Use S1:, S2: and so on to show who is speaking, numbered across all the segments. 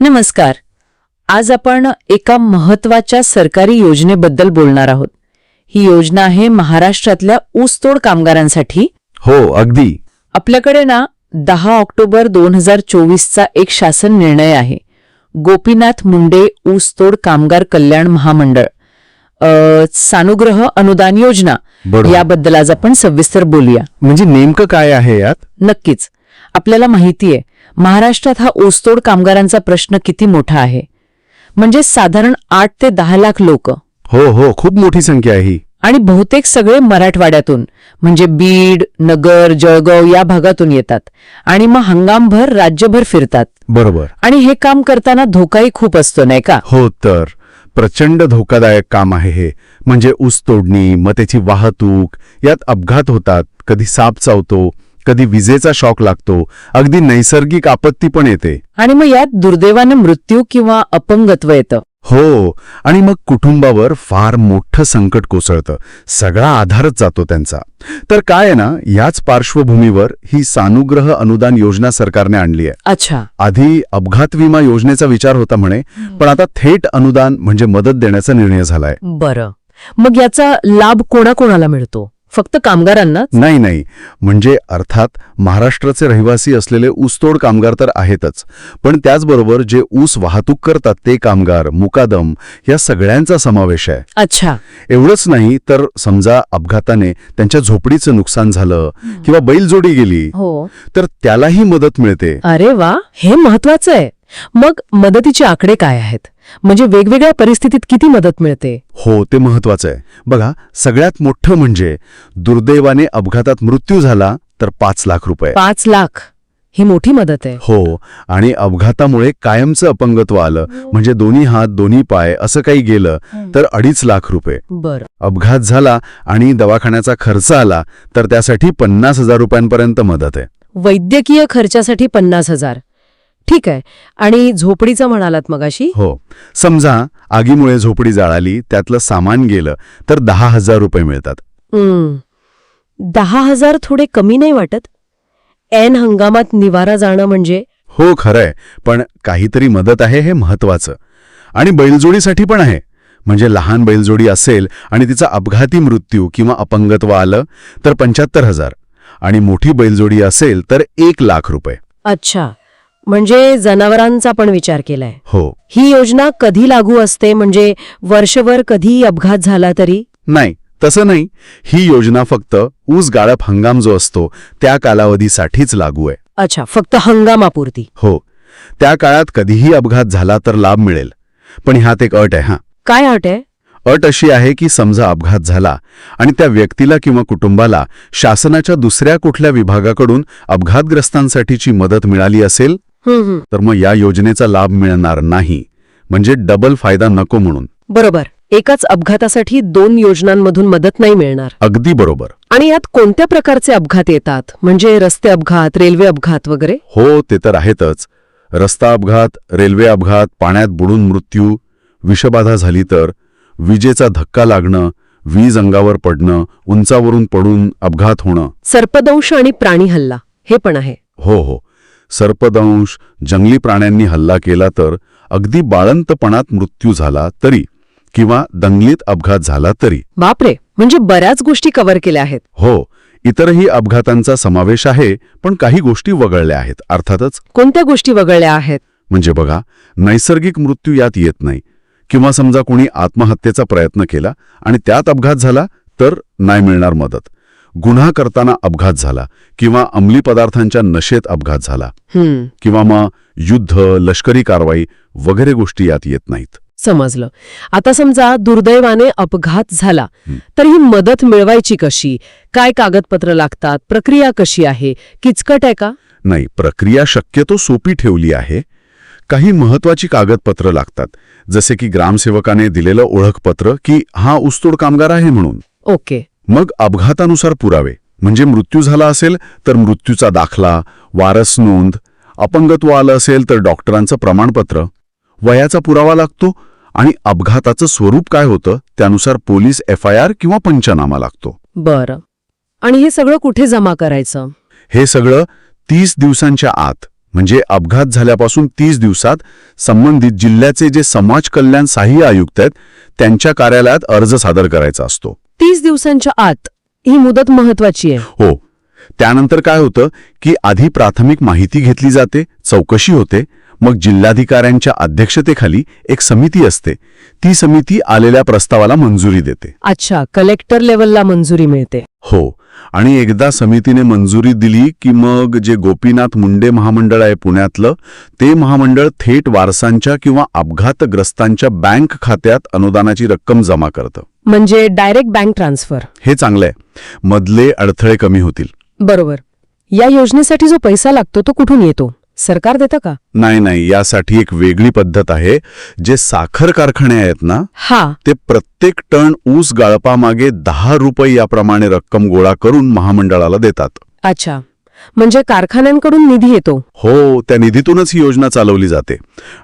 S1: नमस्कार. आज आपण एका महत्त्वाच्या सरकारी योजनेबद्दल बोलणार आहोत. ही योजना आहे महाराष्ट्रातल्या ऊसतोड कामगारांसाठी.
S2: हो अगदी.
S1: आपल्याकडे ना दहा ऑक्टोबर दोन हजार चोवीसचा एक शासन निर्णय आहे. गोपीनाथ मुंडे ऊसतोड कामगार कल्याण महामंडळ. अ, सानुग्रह अनुदान योजना.
S2: बरोबर.
S1: याबद्दल आज आपण सविस्तर बोलूया.
S2: म्हणजे नेमकं काय आहे यात?
S1: नक्कीच. आपल्याला माहितीये महाराष्ट्रात हा ऊसतोड कामगारांचा प्रश्न किती मोठा आहे? म्हणजे साधारण आठ ते दहा लाख लोक.
S2: हो हो खूप मोठी संख्या आहे ही.
S1: आणि बहुतेक सगळे मराठवाड्यातून म्हणजे बीड नगर जळगाव या भागातून येतात. आणि मग हंगामभर राज्यभर फिरतात.
S2: बरोबर.
S1: आणि हे काम करताना धोकाही खूप असतो नाही का?
S2: हो तर. प्रचंड धोकादायक काम आहे हे. म्हणजे ऊस तोडणी मग त्याची वाहतूक यात अपघात होतात कधी साप चावतो कधी विजेचा शॉक लागतो अगदी नैसर्गिक आपत्ती पण येते.
S1: आणि मग यात दुर्दैवानं मृत्यू किंवा अपंगत्व येतं.
S2: हो आणि मग कुटुंबावर फार मोठं संकट कोसळतं. सगळा आधारच जातो त्यांचा. तर काय आहे ना याच पार्श्वभूमीवर ही सानुग्रह अनुदान योजना सरकारने आणली आहे.
S1: अच्छा.
S2: आधी अपघात विमा योजनेचा विचार होता म्हणे पण आता थेट अनुदान म्हणजे मदत देण्याचा निर्णय झालाय.
S1: बरं. मग याचा लाभ कोणाकोणाला मिळतो? फक्त कामगारांनाच
S2: नाही नाही. म्हणजे अर्थात महाराष्ट्राचे रहिवासी असलेले ऊसतोड कामगार तर आहेतच. पण त्याचबरोबर जे ऊस वाहतूक करतात ते कामगार मुकादम या सगळ्यांचा समावेश आहे.
S1: अच्छा.
S2: एवढंच नाही तर समजा अपघाताने त्यांच्या झोपडीचं नुकसान झालं किंवा बैलजोडी गेली
S1: हो.
S2: तर त्यालाही मदत मिळते.
S1: अरे वा हे महत्वाचं आहे. मग मदतीचे आकडे काय आहेत? म्हणजे वेगवेगळ्या परिस्थितीत किती मदत मिळते?
S2: हो ते महत्वाचं आहे. बघा सगळ्यात मोठं म्हणजे दुर्दैवाने अपघातात मृत्यू झाला तर पाच लाख रुपये.
S1: पाच लाख. ही मोठी मदत आहे.
S2: हो आणि अपघातामुळे कायमचं अपंगत्व आलं. म्हणजे दोन्ही हात दोन्ही पाय असं काही गेलं तर अडीच लाख रुपये.
S1: बरं.
S2: अपघात झाला आणि दवाखान्याचा खर्च आला तर त्यासाठी पन्नास हजार रुपयांपर्यंत मदत आहे.
S1: वैद्यकीय खर्चासाठी पन्नास हजार. ठीक आहे. आणि झोपडीचं म्हणालात मगाशी?
S2: हो. समजा आगीमुळे झोपडी जाळाली त्यातलं सामान गेलं तर दहा हजार रुपये मिळतात.
S1: हम्म. दहा हजार थोडे कमी नाही वाटत? ऐन हंगामात निवारा जाणं म्हणजे?
S2: हो खरंय. पण काहीतरी मदत आहे हे महत्वाचं. आणि बैलजोडीसाठी पण आहे. म्हणजे लहान बैलजोडी असेल आणि तिचा अपघाती मृत्यू किंवा अपंगत्व आलं तर पंच्याहत्तर हजार. आणि मोठी बैलजोडी असेल तर एक लाख रुपये.
S1: अच्छा. म्हणजे जनावरांचा पण विचार केलाय.
S2: हो.
S1: ही योजना कधी लागू असते? म्हणजे वर्षभर कधी अपघात झाला तरी?
S2: नाही तसं नाही. ही योजना फक्त ऊस गाळप हंगाम जो असतो त्या कालावधीसाठीच लागू आहे.
S1: अच्छा फक्त हंगामापुरती.
S2: हो. त्या काळात कधीही अपघात झाला तर लाभ मिळेल. पण ह्यात एक अट आहे हा.
S1: काय अट आहे?
S2: अट अशी आहे की समजा अपघात झाला आणि त्या व्यक्तीला किंवा कुटुंबाला शासनाच्या दुसऱ्या कुठल्या विभागाकडून अपघातग्रस्तांसाठीची मदत मिळाली असेल. तर मग या योजनेचा लाभ मिळणार नाही. म्हणजे डबल फायदा नको म्हणून.
S1: बरोबर. एकाच अपघातासाठी दोन योजनांमधून मदत नाही मिळणार.
S2: अगदी बरोबर.
S1: आणि यात कोणत्या प्रकारचे अपघात येतात? म्हणजे रस्ते अपघात रेल्वे अपघात वगैरे?
S2: हो ते तर आहेतच. रस्ता अपघात रेल्वे अपघात पाण्यात बुडून मृत्यू विषबाधा झाली तर विजेचा धक्का लागणं वीज अंगावर पडणं उंचावरून पडून अपघात होणं.
S1: सर्पदंश आणि प्राणी हल्ला हे पण आहे.
S2: हो हो. सर्पदंश जंगली प्राण्यांनी हल्ला केला तर अगदी बाळंतपणात मृत्यू झाला तरी किंवा दंगलीत अपघात झाला तरी.
S1: बापरे म्हणजे बऱ्याच गोष्टी कव्हर केल्या आहेत.
S2: हो इतरही अपघातांचा समावेश आहे पण काही गोष्टी वगळल्या आहेत अर्थातच
S1: कोणत्या गोष्टी वगळल्या आहेत?
S2: म्हणजे बघा नैसर्गिक मृत्यू यात येत नाही. किंवा समजा कोणी आत्महत्येचा प्रयत्न केला आणि त्यात अपघात झाला तर नाही मिळणार मदत. गुन्हा करताना अपघात झाला किंवा अंमली पदार्थांच्या नशेत अपघात झाला किंवा मग युद्ध लष्करी कारवाई वगैरे गोष्टी यात येत नाहीत.
S1: समजलं. आता समजा दुर्दैवाने अपघात झाला. तर ही मदत मिळवायची कशी? काय कागदपत्र लागतात? प्रक्रिया कशी आहे? किचकट आहे का?
S2: नाही प्रक्रिया शक्यतो सोपी ठेवली आहे. काही महत्वाची कागदपत्र लागतात जसे की ग्रामसेवकाने दिलेलं ओळखपत्र की हा ऊसतोड कामगार आहे म्हणून.
S1: ओके.
S2: मग अपघातानुसार पुरावे. म्हणजे मृत्यू झाला असेल तर मृत्यूचा दाखला वारस नोंद अपंगत्व आलं असेल तर डॉक्टरांचं प्रमाणपत्र. वयाचा पुरावा लागतो आणि अपघाताचं स्वरूप काय होतं त्यानुसार पोलीस एफ आय आर किंवा पंचनामा लागतो.
S1: बरं. आणि हे सगळं कुठे जमा करायचं?
S2: हे सगळं तीस दिवसांच्या आत म्हणजे अपघात झाल्यापासून तीस दिवसात संबंधित जिल्ह्याचे जे समाज कल्याण सहाय्य आयुक्त आहेत त्यांच्या कार्यालयात अर्ज सादर करायचा असतो.
S3: तीस दिवसांच्या आत ही मुदत महत्वाची आहे.
S2: हो. त्यानंतर काय होतं की आधी प्राथमिक माहिती घेतली जाते चौकशी होते मग जिल्हाधिकाऱ्यांच्या अध्यक्षतेखाली एक समिती असते. ती समिती आलेल्या प्रस्तावाला मंजुरी देते.
S3: अच्छा कलेक्टर लेवलला मंजुरी मिळते.
S2: हो. आणि एकदा समितीने मंजुरी दिली की मग जे गोपीनाथ मुंडे महामंडळ आहे पुण्यातलं ते महामंडळ थेट वारसांच्या किंवा अपघातग्रस्तांच्या बँक खात्यात अनुदानाची रक्कम जमा करतं.
S3: म्हणजे डायरेक्ट बँक ट्रान्सफर.
S2: हे चांगलं आहे मधले अडथळे कमी होतील.
S3: बरोबर. या योजनेसाठी जो पैसा लागतो तो कुठून येतो? सरकार देतं का?
S2: नाही नाही. यासाठी एक वेगळी पद्धत आहे. जे साखर कारखाने आहेत ना
S3: हा.
S2: ते प्रत्येक टन ऊस गाळपामागे दहा रुपये याप्रमाणे रक्कम गोळा करून महामंडळाला देतात.
S3: अच्छा. म्हणजे कारखान्यांकडून निधी येतो.
S2: हो त्या निधीतूनच ही योजना चालवली जाते.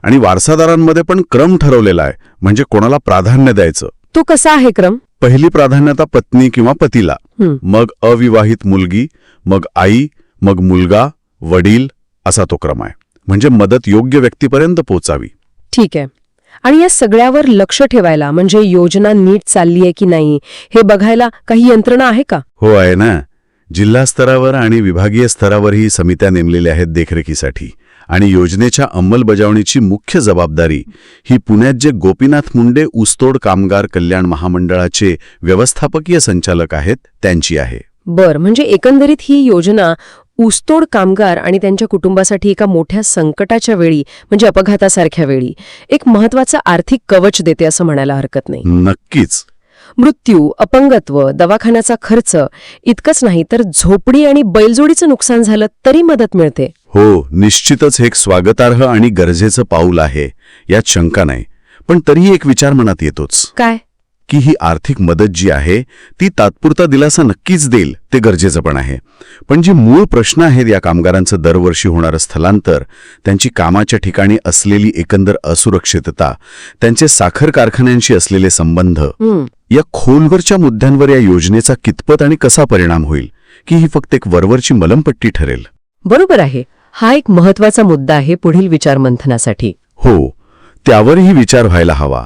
S2: आणि वारसादारांमध्ये पण क्रम ठरवलेला आहे. म्हणजे कोणाला प्राधान्य द्यायचं.
S3: तो कसा आहे क्रम?
S2: पहिली प्राधान्यता पत्नी किंवा पतीला.
S3: हं,
S2: मग अविवाहित मुलगी मग आई मग मुलगा वडील असा तो क्रम आहे. म्हणजे मदत योग्य व्यक्तीपर्यंत पोचावी.
S3: ठीक आहे. आणि या सगळ्यावर लक्ष ठेवायला म्हणजे योजना नीट चालली आहे की नाही हे बघायला काही यंत्रणा आहे का?
S2: हो आहे ना. जिल्हा स्तरावर आणि विभागीय स्तरावरही समित्या नेमलेल्या आहेत देखरेखीसाठी. आणि योजनेच्या अंमलबजावणीची मुख्य जबाबदारी ही पुण्यात जे गोपीनाथ मुंडे ऊसतोड कामगार कल्याण महामंडळाचे व्यवस्थापकीय संचालक आहेत त्यांची आहे.
S3: बर म्हणजे एकंदरीत ही योजना ऊसतोड कामगार आणि त्यांच्या कुटुंबासाठी एका मोठ्या संकटाच्या वेळी म्हणजे अपघातासारख्या वेळी एक महत्वाचं आर्थिक कवच देते असं म्हणायला हरकत नाही.
S2: नक्कीच.
S3: मृत्यू अपंगत्व दवाखान्याचा खर्च इतकंच नाही तर झोपडी आणि बैलजोडीचं नुकसान झालं तरी मदत मिळते.
S2: हो निश्चितच हे एक स्वागतार्ह आणि गरजेचं पाऊल आहे यात शंका नाही. पण तरीही एक विचार मनात येतोच.
S3: काय?
S2: की ही आर्थिक मदत जी आहे ती तात्पुरता दिलासा नक्कीच देईल ते गरजेचं पण आहे. पण जी मूळ प्रश्न आहेत या कामगारांचं दरवर्षी होणारं स्थलांतर त्यांची कामाच्या ठिकाणी असलेली एकंदर असुरक्षितता त्यांचे साखर कारखान्यांशी असलेले संबंध या खोलवरच्या मुद्द्यांवर या योजनेचा कितपत आणि कसा परिणाम होईल की ही फक्त एक वरवरची मलमपट्टी ठरेल?
S3: बरोबर आहे. हा एक महत्त्वाचा मुद्दा आहे पुढील विचारमंथनासाठी
S2: हो. त्यावरही विचार व्हायला हवा.